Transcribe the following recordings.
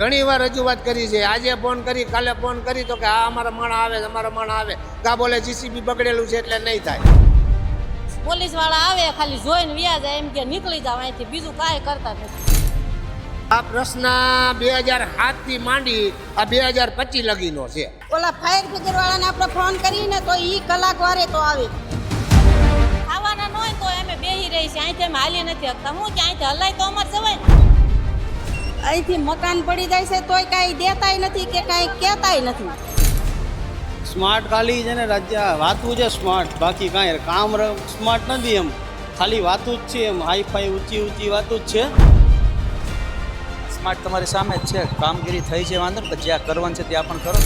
ઘણી વાર રજૂઆત કરી છે. આજે ફોન કરી કાલે ફોન કરી તો કે આ અમારા માણા આવે અમારા માણા આવે. કા બોલે જીસીબી બગડેલું છે એટલે નહીં થાય. પોલીસવાળા આવે ખાલી જોઈને વ્યાજ જાય એમ કે નીકળી જાવ અહીંથી બીજું કાંઈ કરતા નથી. આ પ્રશ્ન બે હજારથી માંડી આ બે હજાર પચીસ લગીનો છે. ઓલા ફાયર બ્રિગેડ વાળાને આપણે ફોન કરીને તો ઈ કલાક વારે તો આવે. ખાવાના ન હોય તો અમે બેહી રહી છે અહીંથી અમે હાલી નથી શકતા હું કે અહીંથી હલાય તો અમારે જવાય અહીંથી મકાન પડી જાય છે તોય કાંઈ દેતાય નથી કે કાંઈ કહેતાય નથી. સ્માર્ટ ખાલી છે ને રાજ્ય વાતું છે સ્માર્ટ બાકી કાંઈ કામ સ્માર્ટ નથી એમ. ખાલી વાતું જ છે એમ હાઈ ફાઈ ઊંચી ઊંચી વાતું જ છે. સ્માર્ટ તમારી સામે જ છે કામગીરી થઈ છે વાંધો ને જ્યાં કરવાનું છે ત્યાં પણ કરો.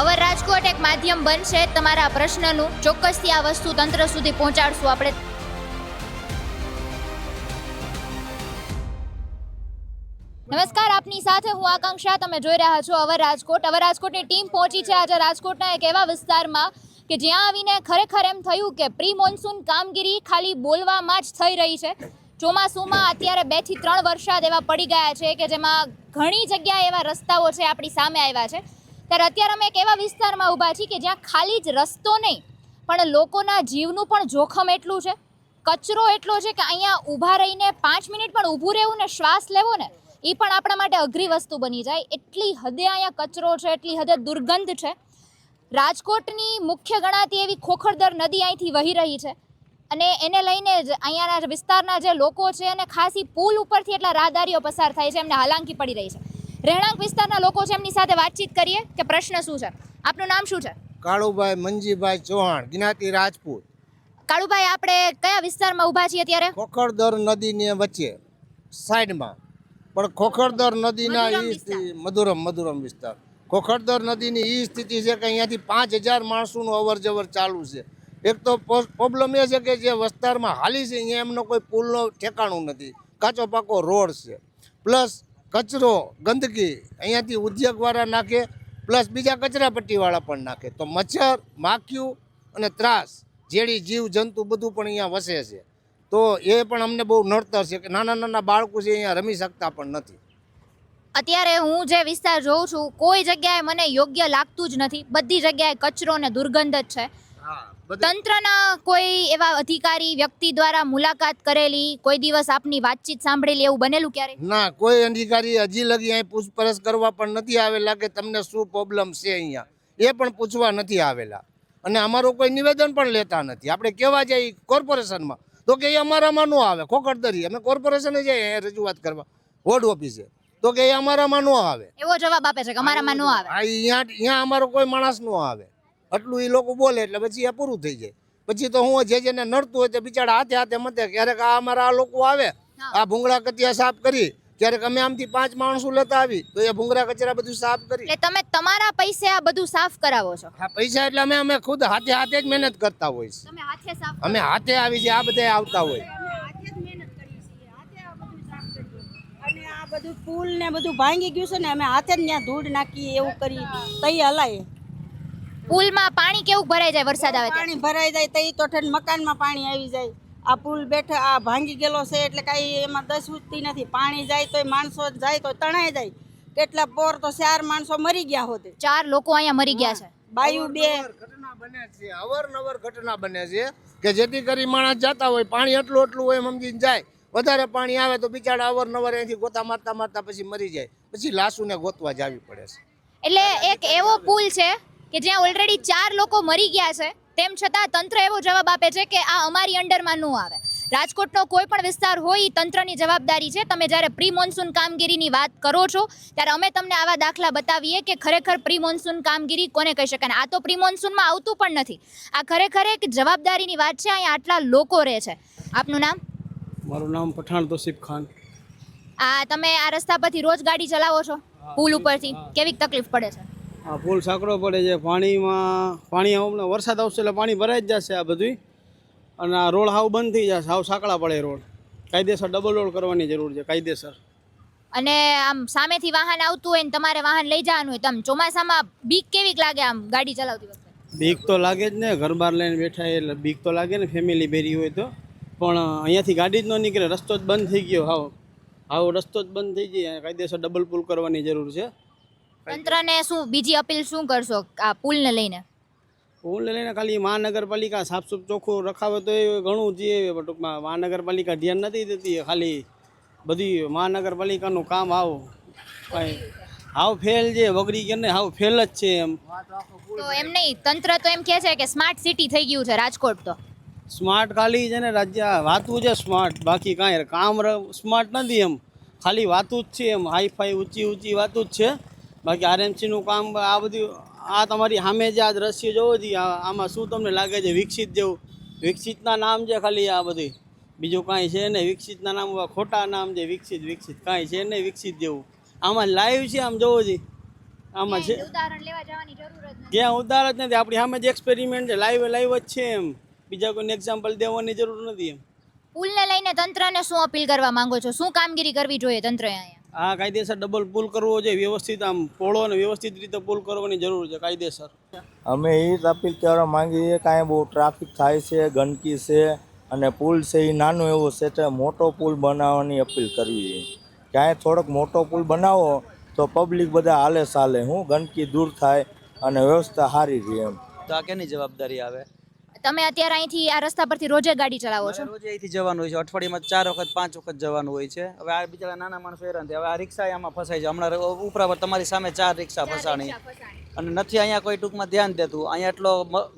અવર રાજકોટ એક માધ્યમ બનશે તમારા પ્રશ્નનું. ચોક્કસથી આ વસ્તુ તંત્ર સુધી પહોંચાડશું આપણે. નમસ્કાર, આપની સાથે હું આકાંક્ષા. તમે જોઈ રહ્યા છો અવર રાજકોટ. અવર રાજકોટની ટીમ પહોંચી છે આજે રાજકોટના એક એવા વિસ્તારમાં કે જ્યાં આવીને ખરેખર એમ થયું કે પ્રી મોન્સૂન કામગીરી ખાલી બોલવામાં જ થઈ રહી છે. ચોમાસુમાં અત્યારે બેથી ત્રણ વરસાદ એવા પડી ગયા છે કે જેમાં ઘણી જગ્યાએ એવા રસ્તાઓ છે આપણી સામે આવ્યા છે. ત્યારે અત્યારે અમે એક એવા વિસ્તારમાં ઊભા છીએ કે જ્યાં ખાલી જ રસ્તો નહીં, પણ લોકોના જીવનું પણ જોખમ એટલું છે. કચરો એટલો છે કે અહીંયા ઊભા રહીને પાંચ મિનિટ પણ ઊભું રહેવું ને શ્વાસ લેવો ને એ પણ આપણા માટે અઘરી વસ્તુ બની જાય. એટલી હદે અહીંયા કચરો છે એટલી હદે દુર્ગંધ છે. રાજકોટની મુખ્ય ગણાતી એવી ખોખરદર નદી અહીંથી વહી રહી છે. અને એને લઈને જ અહીંયાના વિસ્તારના જે લોકો છે અને ખાસી પુલ ઉપરથી એટલા રાહદારીઓ પસાર થાય છે એમને હાલાંકી પડી રહી છે. રહેણાંક વિસ્તારના લોકો છે એમની સાથે વાતચીત કરીએ કે પ્રશ્ન શું છે? આપનું નામ શું છે? કાળુભાઈ મંજીભાઈ ચૌહાણ જ્ઞાતિ રાજપૂત. કાળુભાઈ આપણે કયા વિસ્તારમાં ઊભા છીએ અત્યારે? ખોખરદર નદીની વચ્ચે સાઈડમાં. પણ ખોખરદર નદીના મધુરમ મધુરમ મધુરમ વિસ્તાર. ખોખરદર નદીની એ સ્થિતિ છે કે અહીંયાથી પાંચ હજાર માણસોનું અવર જવર ચાલુ છે. એક તો પ્રોબ્લેમ એ છે કે જે વિસ્તારમાં હાલી છે અહીંયા એમનો કોઈ પુલનો ઠેકાણું નથી. કાચો પાકો રોડ છે. પ્લસ કચરો ગંદકી અહીંયાથી ઉદ્યોગવાળા નાખે પ્લસ બીજા કચરાપટ્ટીવાળા પણ નાખે. તો મચ્છર માખ્યું અને ત્રાસ જેડી જીવ જંતુ બધું પણ અહીંયા વસે છે. તો એ પણ અમને બહુ નડતર છે કે નાના નાના બાળકો છે અહીંયા રમી શકતા પણ નથી. અત્યારે હું જે વિસ્તાર જોઉં છું કોઈ જગ્યાએ મને યોગ્ય લાગતું જ નથી. બધી જગ્યાએ કચરો ને દુર્ગંધ જ છે. તંત્રના કોઈ એવા અધિકારી વ્યક્તિ દ્વારા મુલાકાત કરેલી કોઈ દિવસ આપની વાતચીત સાંભળેલી એવું બનેલું ક્યારે? ના કોઈ અધિકારી હજી લગી અહીં પૂછપરછ કરવા પણ નથી આવેલા કે તમને શું પ્રોબ્લેમ છે અહીંયા. એ પણ પૂછવા નથી આવેલા. અને અમારું કોઈ નિવેદન પણ લેતા નથી. આપણે કહેવા જઈએ કોર્પોરેશનમાં તો કે એ અમારામાં ન આવે ખોખરદરી. અમે કોર્પોરેશને જઈએ એ રજૂઆત કરવા. વોર્ડ ઓફિસે તો કે એ અમારામાં ન આવે. એવો જવાબ આપે છે કે અમારામાં ન આવે. આ અહીંયા અહીંયા અમારો કોઈ માણસ ન આવે. આટલું એ લોકો બોલે એટલે પછી એ પૂરું થઈ જાય. પછી તો હું જે જેને નડતું હોય તે બિચારા હાથે હાથે મતે ક્યારેક આ અમારા આ લોકો આવે આ ભૂંગળા કચિયા સાફ કરી ક્યારેક અમે આમથી પાંચ માણસો લેતા આવી તો એ ભૂંગરા કચરા બધું સાફ કરી. એટલે તમે તમારા પૈસે આ બધું સાફ કરાવો છો? આ પૈસા એટલે અમે અમે ખુદ હાથે હાથે જ મહેનત કરતા હોય છે. તમે હાથે સાફ અમે હાથે આવી છે આ બધા આવતા હોય. અને આ બધું પુલ ને બધું ભાંગી ગયું છે ને અમે હાથે જ ત્યાં ધૂળ નાખીએ એવું કરી તઈ હલાય. પુલમાં પાણી કેવું ભરાઈ જાય વરસાદ આવે પાણી ભરાઈ જાય તઈ તો ઠેઠ મકાનમાં પાણી આવી જાય. આ પુલ બેઠા આ ભાંગી ગયેલો છે એટલે કાંઈ એમાં દસ ઉઠતી નથી. પાણી જાય તોય માણસો જાય તો તણાઈ જાય. કેટલા પોર તો ચાર માણસો મરી ગયા હોતે. ચાર લોકો અહીંયા મરી ગયા છે. બાયુ બે. ઘટના બને છે અવારનવાર ઘટના બને છે કે જેથી કરી માણસ જતા હોય પાણી એટલું એટલું હોય એમ સમજીને જાય. વધારે પાણી આવે તો બિચારા અવારનવાર અહીંથી ગોતા મારતા મારતા પછી મરી જાય. પછી લાશુને ગોતવા જાવી પડે છે. એટલે એક એવો પુલ છે કે જ્યાં ઓલરેડી ચાર લોકો મરી ગયા છે. તેમ છતાં તંત્ર એવો જવાબ આપે છે કે આ અમારી અંડરમાં ન આવે. રાજકોટનો કોઈ પણ વિસ્તાર હોય એ તંત્રની જવાબદારી છે. તમે જ્યારે પ્રી મોન્સૂન કામગીરીની વાત કરો છો ત્યારે અમે તમને આવા દાખલા બતાવીએ કે ખરેખર પ્રી મોન્સૂન કામગીરી કોને કહી શકાય? આ તો પ્રી મોન્સૂનમાં આવતું પણ નથી. આ ખરેખર એક જવાબદારીની વાત છે. અહીંયા આટલા લોકો રહે છે. આપનું નામ? મારું નામ પઠાણ તોસીફ ખાન. આ તમે આ રસ્તા પરથી રોજ ગાડી ચલાવો છો? પુલ ઉપરથી? કેવી તકલીફ પડે છે? આ પુલ સાંકડો પડે છે. પાણીમાં પાણી હમણાં વરસાદ આવશે એટલે પાણી ભરાઈ જ જશે આ બધું અને આ રોડ હાવ બંધ થઈ જશે. હાવ સાંકડા પડે રોડ. કાયદેસર ડબલ રોડ કરવાની જરૂર છે કાયદેસર. અને આમ સામેથી વાહન આવતું હોય ને તમારે વાહન લઈ જવાનું હોય તમે ચોમાસામાં બીક કેવીક લાગે આમ ગાડી ચલાવતી વખતે? બીક તો લાગે જ ને. ઘર બહાર લઈને બેઠા એટલે બીક તો લાગે ને ફેમિલી બેરી હોય તો. પણ અહીંયાથી ગાડી જ ન નીકળે. રસ્તો જ બંધ થઈ ગયો હાવ. હાવ રસ્તો જ બંધ થઈ જાય કાયદેસર ડબલ પુલ કરવાની જરૂર છે. તંત્રને શું બીજી અપીલ શું કરશો આ પુલને લઈને? પુલને લઈને ખાલી મહાનગરપાલિકા સાફસૂફ ચોખ્ખું રખાવે તો એ ઘણું જે ટૂંકમાં મહાનગરપાલિકા ધ્યાન નથી દેતી. ખાલી બધી મહાનગરપાલિકાનું કામ આવો કાંઈ હાવ ફેલ છે વગડી કે હાવ ફેલ જ છે એમ. તો એમ નહીં તંત્ર તો એમ કહે છે કે સ્માર્ટ સિટી થઈ ગયું છે રાજકોટ તો. સ્માર્ટ ખાલી છે ને રાજ્ય વાતું છે સ્માર્ટ બાકી કાંઈ કામ સ્માર્ટ નથી એમ. ખાલી વાતું જ છે એમ હાઈફાઈ ઊંચી ઊંચી વાતું જ છે. બાકી આરએમસીનું કામ આ બધું આ તમારી સામે જે આ દ્રશ્ય જોવો છે આમાં શું તમને લાગે છે વિકસિત જેવું? વિકસિતના નામ છે ખાલી આ બધી. બીજું કાંઈ છે નહીં વિકસિતના નામ ખોટા નામ છે વિકસિત વિકસિત. કાંઈ છે નહીં વિકસિત જેવું. આમાં લાઈવ છે આમ જોવો છે આમાં છે ઉદાહરણ લેવા જવાની જરૂર જ નથી. ક્યાં ઉધાર જ નથી. આપણી સામે જ એક્સપેરિમેન્ટ છે. લાઈવ લાઈવ જ છે એમ. બીજા કોઈને એક્ઝામ્પલ દેવાની જરૂર નથી એમ. પુલને લઈને તંત્રને શું અપીલ કરવા માંગો છો? શું કામગીરી કરવી જોઈએ તંત્રએ અહીંયા? આ કાયદેસર ડબલ પુલ કરવો જોઈએ વ્યવસ્થિત આમ પોળો અને વ્યવસ્થિત રીતે પુલ કરવાની જરૂર છે કાયદેસર. અમે એ જ અપીલ કરવા માંગીએ છીએ કાંઈ બહુ ટ્રાફિક થાય છે ગંદકી છે અને પુલ છે એ નાનો એવો છે તો મોટો પુલ બનાવવાની અપીલ કરવી છે ક્યાંય થોડોક મોટો પુલ બનાવો તો પબ્લિક બધા હાલે ચાલે હું ગંદકી દૂર થાય અને વ્યવસ્થા સારી રહે એમ. તો આ કેની જવાબદારી આવે? તમે અત્યારે અહીંથી આ રસ્તા પરથી રોજે ગાડી ચલાવો છો? રોજે અહીંથી જવાનું હોય છે. અઠવાડિયામાં ચાર વખત પાંચ વખત જવાનું હોય છે. હવે આ બિચારા નાના માણસો હેરાન થાય. હવે આ રિક્ષા આમાં ફસાય છે હમણાં ઉપરા પર તમારી સામે ચાર રિક્ષા ફસાણી. અને નથી અહીંયા કોઈ ટૂંકમાં ધ્યાન દેતું. અહીંયા એટલો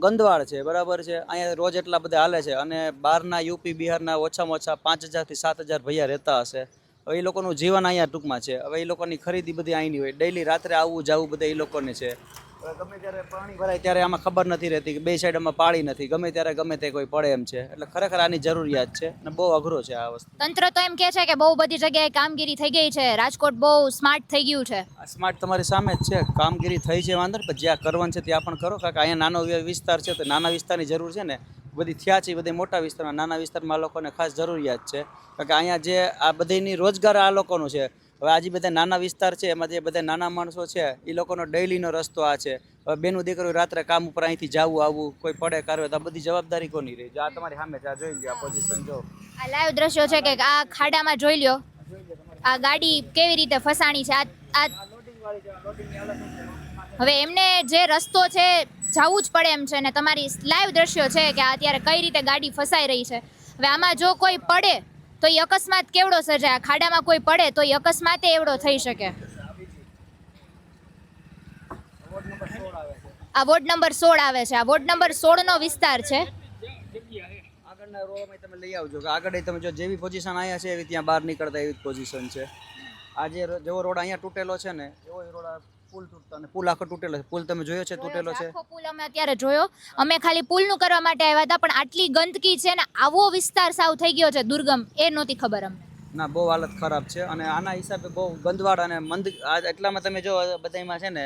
ગંદવાળ છે. બરાબર છે? અહીંયા રોજ એટલા બધા હાલે છે. અને બહારના યુપી બિહારના ઓછામાં ઓછા પાંચ હજારથી સાત હજાર ભૈયા રહેતા હશે. હવે એ લોકોનું જીવન અહીંયા ટૂંકમાં છે. હવે એ લોકોની ખરીદી બધી અહીંની હોય. ડેઈલી રાત્રે આવવું જવું બધા એ લોકોને છે. ગમે ત્યારે પાણી ભરાય ત્યારે આમાં ખબર નથી રહેતી કે બે સાઈડમાં પાળી નથી. ગમે ત્યારે ગમે તે કોઈ પડે એમ છે. એટલે ખરેખર આની જરૂરિયાત છે અને બહુ અઘરો છે આ વસ્તુ. તંત્ર તો એમ કહે છે કે બહુ બધી જગ્યાએ કામગીરી થઈ ગઈ છે. રાજકોટ બહુ સ્માર્ટ થઈ ગયું છે. આ સ્માર્ટ તમારી સામે જ છે. કામગીરી થઈ છે વાંધો પણ જ્યાં કરવાનું છે ત્યાં પણ કરો. કારણ કે અહીંયા નાનો વિસ્તાર છે તો નાના વિસ્તારની જરૂર છે ને. બધી થયા છે બધી મોટા વિસ્તારમાં. નાના વિસ્તારમાં લોકોને ખાસ જરૂરિયાત છે. કારણ કે અહીંયા જે આ બધીની રોજગાર આ લોકોનું છે. હવે આજે બધા નાના વિસ્તાર છે, એમાં જે બધા નાના માણસો છે, એ લોકોનો ડેઈલીનો રસ્તો આ છે. હવે બેનું દીકરું રાત્રે કામ ઉપર અહીંથી જવું, આવવું, કોઈ પડે કરવે, તો બધી જવાબદારી કોની રહી? આ તમારી સામે છે, આ જોઈ લ્યો પોઝિશન જો. આ લાઈવ દ્રશ્યો છે કે આ ખાડામાં જોઈ લ્યો. આ ગાડી કેવી રીતે ફસાણી છે, આ હવે એમને જે રસ્તો છે, જવું જ પડે એમ છે ને તમારી લાઈવ દ્રશ્યો છે કે અત્યારે કઈ રીતે ગાડી ફસાઈ રહી છે. હવે આમાં જો કોઈ પડે તો એ અકસ્માત કેવડો સર્જાય? ખાડામાં કોઈ પડે તો એ અકસ્માતે એવડો થઈ શકે? આ વોર્ડ નંબર સોળ આવે છે. આ વોર્ડ નંબર સોળનો વિસ્તાર છે. આગળના રોમાં તમે લઈ આવજો, કે આગળ તમે જો જેવી પોઝિશન અહીંયા છે એવી ત્યાં બહાર નીકળતા એવી પોઝિશન છે. આ જે જેવો રોડ અહીંયા તૂટેલો છે ને, એવો રોડ પુલ તૂટતો પુલ આખો તૂટેલો છે. પુલ તમે જોયો છે તૂટેલો છે? આખો પુલ અમે અત્યારે જોયો. અમે ખાલી પુલનું કરવા માટે આવ્યા હતા પણ આટલી ગંદકી છે ને આવો વિસ્તાર સાવ થઈ ગયો છે દુર્ગમ. એ નહોતી ખબર અમને. ના બહુ હાલત ખરાબ છે અને આના હિસાબે બહુ ગંદવાડ અને મંદ એટલામાં તમે જો બધામાં છે ને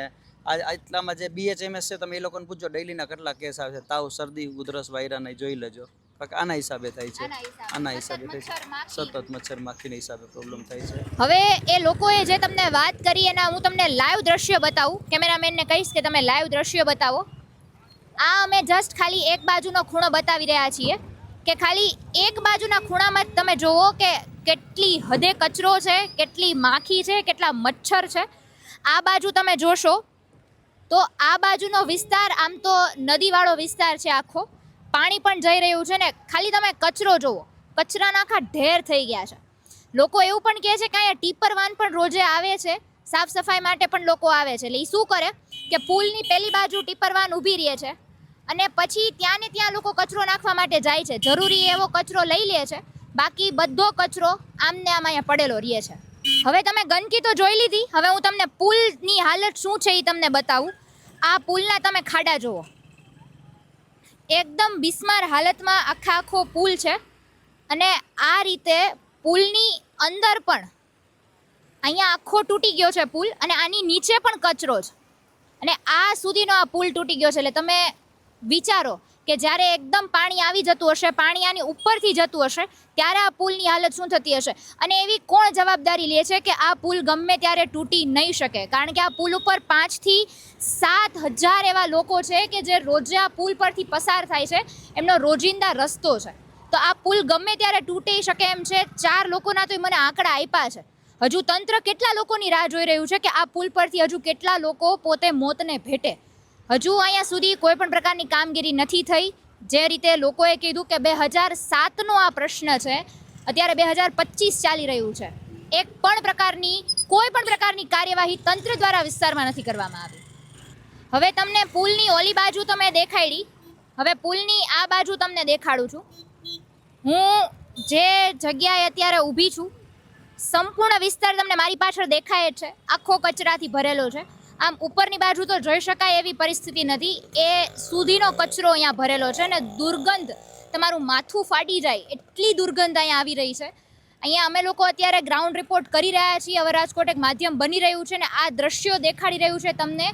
એટલામાં જે બીએચએમએસ છે તમે એ લોકોને પૂછજો ડેઈલીના કેટલા કેસ આવે છે તાવ શરદી ઉધરસ વાયરાના જોઈ લેજો. આના હિસાબે થાય છે. આના હિસાબે. થાય છે. સતત મચ્છર માખીના હિસાબે પ્રોબ્લેમ થાય છે. હવે એ લોકોએ જે તમને વાત કરી એના હું તમને લાઈવ દ્રશ્ય બતાવું. કેમેરામેનને કહીશ કે તમે લાઈવ દ્રશ્ય બતાવો. આ અમે જસ્ટ ખાલી એક બાજુનો ખૂણો બતાવી રહ્યા છીએ કે ખાલી એક બાજુના ખૂણામાં તમે જુઓ કે કેટલી હદે કચરો છે કેટલી માખી છે કેટલા મચ્છર છે. આ બાજુ તમે જોશો તો આ બાજુનો વિસ્તાર આમ તો નદીવાળો વિસ્તાર છે આખો. પાણી પણ જઈ રહ્યું છે ને ખાલી તમે કચરો જુઓ, કચરાના આખા ઢેર થઈ ગયા છે. લોકો એવું પણ કહે છે કે અહીંયા ટીપર વાન પણ રોજે આવે છે, સાફ સફાઈ માટે પણ લોકો આવે છે. એટલે એ શું કરે કે પુલની પેલી બાજુ ટીપર વાન ઊભી રહે છે અને પછી ત્યાં ને ત્યાં લોકો કચરો નાખવા માટે જાય છે. જરૂરી એવો કચરો લઈ લે છે, બાકી બધો કચરો આમને આમ અહીંયા પડેલો રહે છે. હવે તમે ગંદકી તો જોઈ લીધી, હવે હું તમને પુલની હાલત શું છે એ તમને બતાવું. આ પુલના તમે ખાડા જુઓ. એકદમ બિસ્માર હાલતમાં આખા આખો પુલ છે. અને આ રીતે પુલની અંદર પણ અહીંયા આખો તૂટી ગયો છે પુલ અને આની નીચે પણ કચરો છે અને આ સુધીનો આ પુલ તૂટી ગયો છે. એટલે તમે વિચારો કે જ્યારે એકદમ પાણી આવી જતું હશે, પાણી આની ઉપરથી જતું હશે, ત્યારે આ પુલની હાલત શું થતી હશે? અને એવી કોણ જવાબદારી લે છે કે આ પુલ ગમે ત્યારે તૂટી નહીં શકે? કારણ કે આ પુલ ઉપર પાંચથી સાત હજાર એવા લોકો છે કે જે રોજે આ પુલ પરથી પસાર થાય છે. એમનો રોજિંદા રસ્તો છે. તો આ પુલ ગમે ત્યારે તૂટી શકે એમ છે, ચાર લોકોના તો મને આંકડા આપ્યા છે. હજુ તંત્ર કેટલા લોકોની રાહ જોઈ રહ્યું છે કે આ પુલ પરથી હજુ કેટલા લોકો પોતે મોતને ભેટે? હજુ અહીંયા સુધી કોઈ પણ પ્રકારની કામગીરી નથી થઈ. જે રીતે લોકોએ કીધું કે બે હજાર સાતનો આ પ્રશ્ન છે, અત્યારે બે હજાર પચીસ ચાલી રહ્યું છે. એક પણ પ્રકારની, કોઈ પણ પ્રકારની કાર્યવાહી તંત્ર દ્વારા વિસ્તારમાં નથી કરવામાં આવી. હવે તમને પુલની ઓલી બાજુ તમે દેખાડી. હવે પુલની આ બાજુ તમને દેખાડું છું. હું જે જગ્યાએ અત્યારે ઊભી છું, સંપૂર્ણ વિસ્તાર તમને મારી પાછળ દેખાય છે. આખો કચરાથી ભરેલો છે. આમ ઉપરની બાજુ તો જોઈ શકાય એવી પરિસ્થિતિ નથી. એ સુધીનો કચરો અહીંયા ભરેલો છે અને દુર્ગંધ તમારું માથું ફાટી જાય એટલી દુર્ગંધ અહીંયા આવી રહી છે. અહીંયા અમે લોકો અત્યારે ગ્રાઉન્ડ રિપોર્ટ કરી રહ્યા છીએ. હવે રાજકોટ એક માધ્યમ બની રહ્યું છે ને આ દ્રશ્યો દેખાડી રહ્યું છે તમને.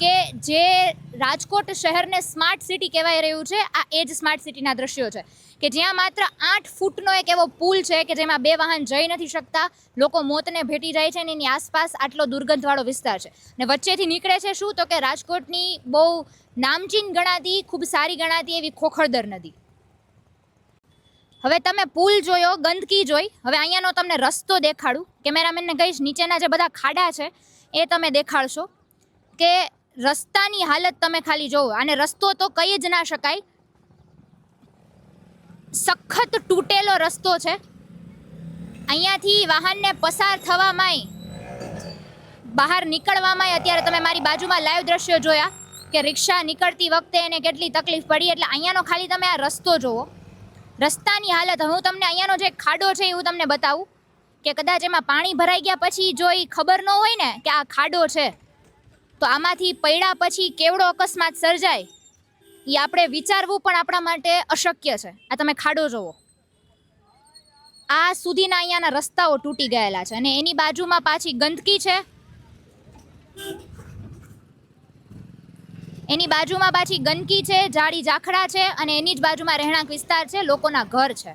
કે જે રાજકોટ શહેરને સ્માર્ટ સિટી કહેવાય રહ્યું છે, આ એ જ સ્માર્ટ સિટીના દ્રશ્યો છે. કે જ્યાં માત્ર આઠ ફૂટનો એક એવો પુલ છે કે જેમાં બે વાહન જઈ નથી શકતા, લોકો મોતને ભેટી જાય છે અને એની આસપાસ આટલો દુર્ગંધવાળો વિસ્તાર છે. ને વચ્ચેથી નીકળે છે શું? તો કે રાજકોટની બહુ નામચીન ગણાતી, ખૂબ સારી ગણાતી એવી ખોખરદર નદી. હવે તમે પુલ જોયો, ગંદકી જોઈ. હવે અહીંયાનો તમને રસ્તો દેખાડું. કેમેરામેનને કહીશ, નીચેના જે બધા ખાડા છે, એ તમે દેખાડશો. કે રસ્તાની હાલત તમે ખાલી જોવો. અને રસ્તો તો કહી જ ના શકાય. સખત તૂટેલો રસ્તો છે. અહીંયાથી વાહનને પસાર થવામાંય, બહાર નીકળવામાંય અત્યારે તમે મારી બાજુમાં લાઈવ દ્રશ્યો જોયા કે રિક્ષા નીકળતી વખતે એને કેટલી તકલીફ પડી. એટલે અહીંયાનો ખાલી તમે આ રસ્તો જોવો. રસ્તાની હાલત, હું તમને અહીંયાનો જે ખાડો છે એ હું તમને બતાવું કે કદાચ એમાં પાણી ભરાઈ ગયા પછી જો એ ખબર ન હોય ને કે આ ખાડો છે. તો આમાંથી પડ્યા પછી કેવડો અકસ્માત સર્જાય એ આપણે વિચારવું પણ આપણા માટે અશક્ય છે. આ તમે ખાડો જોવો. આ સુધીના અહીંયાના રસ્તાઓ તૂટી ગયેલા છે અને એની બાજુમાં પાછી ગંદકી છે. એની બાજુમાં પાછી ગંદકી છે જાડી જાખડા છે અને એની જ બાજુમાં રહેણાંક વિસ્તાર છે, લોકોના ઘર છે.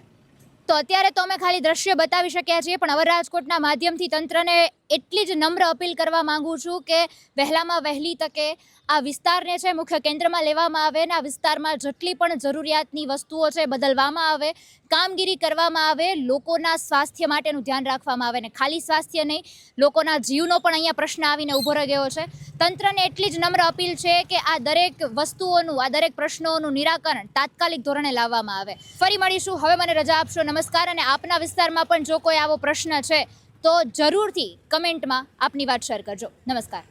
તો અત્યારે તો અમે ખાલી દ્રશ્ય બતાવી શક્યા છીએ, પણ હવે રાજકોટના માધ્યમથી તંત્રને એટલી જ નમ્ર અપીલ કરવા માંગુ છું કે વહેલામાં વહેલી તકે આ વિસ્તારને છે મુખ્ય કેન્દ્રમાં લેવામાં આવે અને આ વિસ્તારમાં જેટલી પણ જરૂરિયાતની વસ્તુઓ છે બદલવામાં આવે, કામગીરી કરવામાં આવે, લોકોના સ્વાસ્થ્ય માટેનું ધ્યાન રાખવામાં આવે ને ખાલી સ્વાસ્થ્ય નહીં, લોકોના જીવનો પણ અહીંયા પ્રશ્ન આવીને ઊભો રહી ગયો છે. તંત્રને એટલી જ નમ્ર અપીલ છે કે આ દરેક વસ્તુઓનું, આ દરેક પ્રશ્નોનું નિરાકરણ તાત્કાલિક ધોરણે લાવવામાં આવે. ફરી મળીશું. હવે મને રજા આપશો. નમસ્કાર અને આપના વિસ્તારમાં પણ જો કોઈ આવો પ્રશ્ન છે તો જરૂરથી કમેન્ટમાં આપની વાત શેર કરજો. નમસ્કાર.